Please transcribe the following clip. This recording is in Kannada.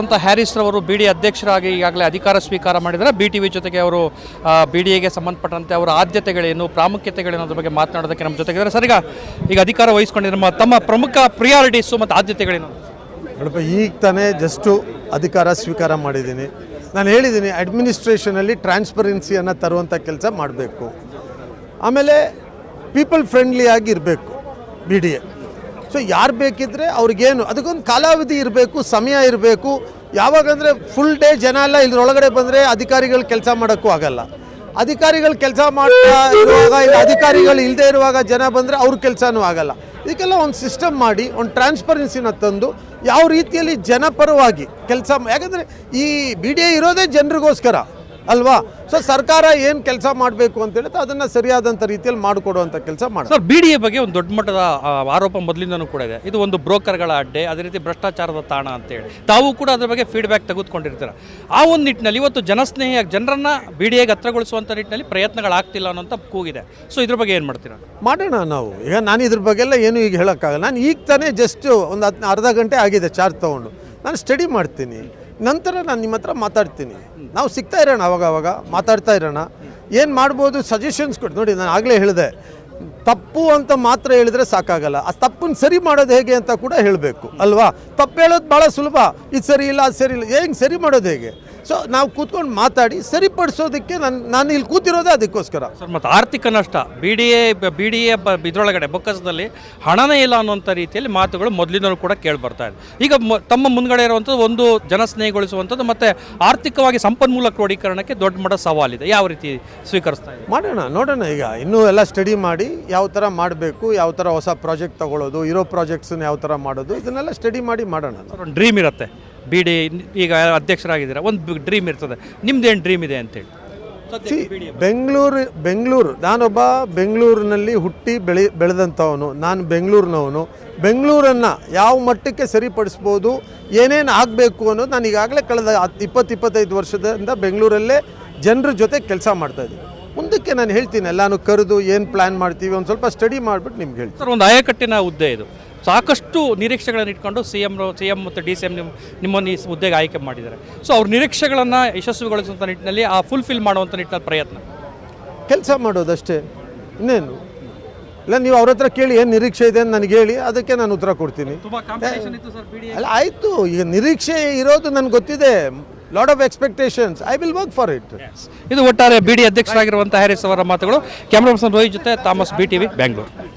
ಅಂತ ಹ್ಯಾರಿಸ್ ರವರು ಬಿ ಡಿ ಅಧ್ಯಕ್ಷರಾಗಿ ಈಗಾಗಲೇ ಅಧಿಕಾರ ಸ್ವೀಕಾರ ಮಾಡಿದರೆ ಬಿ ಟಿ ವಿ ಜೊತೆಗೆ ಅವರು ಬಿ ಡಿ ಎಗೆ ಸಂಬಂಧಪಟ್ಟಂತೆ ಅವರ ಆದ್ಯತೆಗಳೇನು, ಪ್ರಾಮುಖ್ಯತೆಗಳೇನು ಅದ್ರ ಬಗ್ಗೆ ಮಾತನಾಡೋದಕ್ಕೆ ನಮ್ಮ ಜೊತೆಗಿದ್ದಾರೆ ಸರ್, ಈಗ ಈಗ ಅಧಿಕಾರ ವಹಿಸ್ಕೊಂಡಿರೋ ನಮ್ಮ, ತಮ್ಮ ಪ್ರಮುಖ ಪ್ರಿಯಾರಿಟೀಸು ಮತ್ತು ಆದ್ಯತೆಗಳೇನು? ನೋಡಪ್ಪ ಈಗ ತಾನೇ ಜಸ್ಟು ಅಧಿಕಾರ ಸ್ವೀಕಾರ ಮಾಡಿದ್ದೀನಿ. ನಾನು ಹೇಳಿದ್ದೀನಿ ಅಡ್ಮಿನಿಸ್ಟ್ರೇಷನಲ್ಲಿ ಟ್ರಾನ್ಸ್ಪರೆನ್ಸಿಯನ್ನು ತರುವಂಥ ಕೆಲಸ ಮಾಡಬೇಕು. ಆಮೇಲೆ ಪೀಪಲ್ ಫ್ರೆಂಡ್ಲಿ ಆಗಿ ಇರಬೇಕು, ಬಿ ಡಿ ಎ. ಸೊ ಯಾರು ಬೇಕಿದ್ರೆ ಅವ್ರಿಗೇನು, ಅದಕ್ಕೊಂದು ಕಾಲಾವಧಿ ಇರಬೇಕು, ಸಮಯ ಇರಬೇಕು. ಯಾವಾಗಂದರೆ ಫುಲ್ ಡೇ ಜನ ಎಲ್ಲ ಇದ್ರೊಳಗಡೆ ಬಂದರೆ ಅಧಿಕಾರಿಗಳು ಕೆಲಸ ಮಾಡೋಕ್ಕೂ ಆಗಲ್ಲ. ಅಧಿಕಾರಿಗಳು ಕೆಲಸ ಮಾಡ್ತಾ ಇರುವಾಗ ಇಲ್ಲ, ಅಧಿಕಾರಿಗಳು ಇಲ್ಲದೆ ಇರುವಾಗ ಜನ ಬಂದರೆ ಅವ್ರ ಕೆಲಸನೂ ಆಗಲ್ಲ. ಇದಕ್ಕೆಲ್ಲ ಒಂದು ಸಿಸ್ಟಮ್ ಮಾಡಿ, ಒಂದು ಟ್ರಾನ್ಸ್ಪರೆನ್ಸಿನ ತಂದು ಯಾವ ರೀತಿಯಲ್ಲಿ ಜನಪರವಾಗಿ ಕೆಲಸ ಯಾಕಂದರೆ ಈ ಬಿ ಡಿ ಎ ಇರೋದೇ ಜನರಿಗೋಸ್ಕರ. ಅಲ್ವಾ? ಸೊ ಸರ್ಕಾರ ಏನು ಕೆಲಸ ಮಾಡಬೇಕು ಅಂತ ಹೇಳಿದ್ರೆ ಅದನ್ನು ಸರಿಯಾದಂಥ ರೀತಿಯಲ್ಲಿ ಮಾಡಿಕೊಡುವಂಥ ಕೆಲಸ ಮಾಡಿ ಸರ್ ಬಿ ಡಿ ಎ ಬಗ್ಗೆ ಒಂದು ದೊಡ್ಡ ಮಟ್ಟದ ಆರೋಪ ಮೊದಲಿಂದನೂ ಕೂಡ ಇದೆ. ಇದು ಒಂದು ಬ್ರೋಕರ್ಗಳ ಅಡ್ಡೆ ಅದೇ ರೀತಿ ಭ್ರಷ್ಟಾಚಾರದ ತಾಣ ಅಂತೇಳಿ ತಾವು ಕೂಡ ಅದ್ರ ಬಗ್ಗೆ ಫೀಡ್ಬ್ಯಾಕ್ ತೆಗೆದುಕೊಂಡಿರ್ತೀರ. ಆ ಒಂದು ನಿಟ್ಟಿನಲ್ಲಿ ಇವತ್ತು ಜನಸ್ನೇಹಿಯಾಗಿ ಜನರನ್ನ ಬಿ ಡಿ ಎಗೆ ಹತ್ರಗೊಳಿಸುವಂಥ ನಿಟ್ಟಿನಲ್ಲಿ ಪ್ರಯತ್ನಗಳಾಗ್ತಿಲ್ಲ ಅನ್ನೋಂಥ ಕೂಗಿದೆ. ಸೊ ಇದ್ರ ಬಗ್ಗೆ ಏನು ಮಾಡ್ತೀರಾ? ಮಾಡೋಣ ನಾವು. ಈಗ ನಾನು ಇದ್ರ ಬಗ್ಗೆಲ್ಲ ಏನು ಈಗ ಹೇಳೋಕ್ಕಾಗಲ್ಲ. ನಾನು ಈಗ ತಾನೇ ಜಸ್ಟ್ ಒಂದು ಅರ್ಧ ಗಂಟೆ ಆಗಿದೆ ಚಾರ್ಜ್ ತೊಗೊಂಡು. ನಾನು ಸ್ಟಡಿ ಮಾಡ್ತೀನಿ. ನಂತರ ನಾನು ನಿಮ್ಮ ಹತ್ರ ಮಾತಾಡ್ತೀನಿ. ನಾವು ಸಿಗ್ತಾ ಇರೋಣ ಅವಾಗ ಅವಾಗ, ಮಾತಾಡ್ತಾ ಇರೋಣ. ಏನು ಮಾಡ್ಬೋದು? ಸಜೆಷನ್ಸ್ ಕೊಡಿ. ನೋಡಿ, ನಾನು ಆಗಲೇ ಹೇಳಿದೆ. ತಪ್ಪು ಅಂತ ಮಾತ್ರ ಹೇಳಿದ್ರೆ ಸಾಕಾಗಲ್ಲ. ಆ ತಪ್ಪನ್ನು ಸರಿ ಮಾಡೋದು ಹೇಗೆ ಅಂತ ಕೂಡ ಹೇಳಬೇಕು, ಅಲ್ವಾ? ತಪ್ಪು ಹೇಳೋದು ಭಾಳ ಸುಲಭ. ಇದು ಸರಿ ಇಲ್ಲ, ಅದು ಸರಿ ಇಲ್ಲ. ಹೆಂಗೆ ಸರಿ ಮಾಡೋದು ಹೇಗೆ? ಸೊ ನಾವು ಕೂತ್ಕೊಂಡು ಮಾತಾಡಿ ಸರಿಪಡಿಸೋದಕ್ಕೆ ನಾನು ನಾನು ಇಲ್ಲಿ ಕೂತಿರೋದೇ ಅದಕ್ಕೋಸ್ಕರ. ಸರ್ ಮತ್ತು ಆರ್ಥಿಕ ನಷ್ಟ B D A B D A ಇದರೊಳಗಡೆ ಬೊಕ್ಕಸದಲ್ಲಿ ಹಣನೇ ಇಲ್ಲ ಅನ್ನುವಂಥ ರೀತಿಯಲ್ಲಿ ಮಾತುಗಳು ಮೊದಲಿನವರು ಕೂಡ ಕೇಳಿ ಬರ್ತಾ ಇದೆ. ಈಗ ಮ- ತಮ್ಮ ಮುಂದ್ಗಡೆ ಇರುವಂಥದ್ದು ಒಂದು ಜನಸ್ನೇಹಿಗೊಳಿಸುವಂಥದ್ದು ಮತ್ತು ಆರ್ಥಿಕವಾಗಿ ಸಂಪನ್ಮೂಲ ಕ್ರೋಢೀಕರಣಕ್ಕೆ ದೊಡ್ಡ ಮಟ್ಟ ಸವಾಲಿದೆ. ಯಾವ ರೀತಿ ಸ್ವೀಕರಿಸ್ತಾ ಇದೆ? ಮಾಡೋಣ ನೋಡೋಣ ಈಗ. ಇನ್ನೂ ಎಲ್ಲ ಸ್ಟಡಿ ಮಾಡಿ ಯಾವ ಥರ ಮಾಡಬೇಕು ಯಾವ ಥರ ಹೊಸ ಪ್ರಾಜೆಕ್ಟ್ ತಗೊಳ್ಳೋದು ಇರೋ ಪ್ರಾಜೆಕ್ಟ್ಸನ್ನು ಯಾವ ಥರ ಮಾಡೋದು ಇದನ್ನೆಲ್ಲ ಸ್ಟಡಿ ಮಾಡಿ ಮಾಡೋಣ. ನಾವು. ಒಂದು ಡ್ರೀಮ್ ಇರುತ್ತೆ. ಬಿ ಡಿ ಈಗ ಅಧ್ಯಕ್ಷರಾಗಿದ್ದೀರಾ? ಒಂದು ಡ್ರೀಮ್ ಇರ್ತದೆ. ನಿಮ್ದೇನು ಡ್ರೀಮ್ ಇದೆ ಅಂತೇಳಿ. ಸಿ ಬೆಂಗಳೂರು ಬೆಂಗಳೂರು ನಾನೊಬ್ಬ ಬೆಂಗಳೂರಿನಲ್ಲಿ ಹುಟ್ಟಿ ಬೆಳೆ ಬೆಳೆದಂಥವನು. ನಾನು ಬೆಂಗಳೂರಿನವನು. ಬೆಂಗಳೂರನ್ನು ಯಾವ ಮಟ್ಟಕ್ಕೆ ಸರಿಪಡಿಸ್ಬೋದು ಏನೇನು ಆಗಬೇಕು ಅನ್ನೋದು ನಾನು ಈಗಾಗಲೇ ಕಳೆದ ಹತ್ತು ಇಪ್ಪತ್ತು ಇಪ್ಪತ್ತೈದು ವರ್ಷದಿಂದ ಬೆಂಗಳೂರಲ್ಲೇ ಜನರ ಜೊತೆ ಕೆಲಸ ಮಾಡ್ತಾಯಿದ್ದೀನಿ ಮುಂದಕ್ಕೆ ನಾನು ಹೇಳ್ತೀನಿ ಎಲ್ಲಾನು ಕರೆದು ಏನು ಪ್ಲ್ಯಾನ್ ಮಾಡ್ತೀವಿ ಒಂದು ಸ್ವಲ್ಪ ಸ್ಟಡಿ ಮಾಡಿಬಿಟ್ಟು ನಿಮ್ಗೆ ಹೇಳ್ತೀನಿ. ಸರ್ ಒಂದು ಆಯಕಟ್ಟಿನ ಹುದ್ದೆ ಇದು. ಸಾಕಷ್ಟು ನಿರೀಕ್ಷೆಗಳನ್ನು ಇಟ್ಕೊಂಡು ಸಿ ಎಂ ಸಿ ಎಂ ಮತ್ತು ಡಿ ಸಿ ಎಂ ನಿಮ್ಮ ನಿಮ್ಮನ್ನು ಈ ಹುದ್ದೆಗೆ ಆಯ್ಕೆ ಮಾಡಿದ್ದಾರೆ. ಸೊ ಅವ್ರ ನಿರೀಕ್ಷೆಗಳನ್ನು ಯಶಸ್ವಿಗೊಳಿಸುವಂಥ ನಿಟ್ಟಿನಲ್ಲಿ ಆ ಫುಲ್ಫಿಲ್ ಮಾಡುವಂಥ ನಿಟ್ಟಿನಲ್ಲಿ ಪ್ರಯತ್ನ. ಕೆಲಸ ಮಾಡೋದಷ್ಟೇ. ಇನ್ನೇನು? ಇಲ್ಲ ನೀವು ಅವ್ರ ಹತ್ರ ಕೇಳಿ ಏನು ನಿರೀಕ್ಷೆ ಇದೆ ಅಂತ ನನಗೆ ಹೇಳಿ ಅದಕ್ಕೆ ನಾನು ಉತ್ತರ ಕೊಡ್ತೀನಿ. ಅಲ್ಲ ಆಯಿತು. ಈಗ ನಿರೀಕ್ಷೆ ಇರೋದು ನನಗೆ ಗೊತ್ತಿದೆ. Lot of expectations I will work for it ಇದು ಒಟ್ಟಾರೆ ಬಿ ಡಿ ಅಧ್ಯಕ್ಷರಾಗಿರುವಂಥ ಹ್ಯಾರಿಸ್ ಅವರ ಮಾತುಗಳು. ಕ್ಯಾಮ್ರಾ ಪರ್ಸನ್ ರೋಹಿತ್ ಜೊತೆ Thomas B T V Bangalore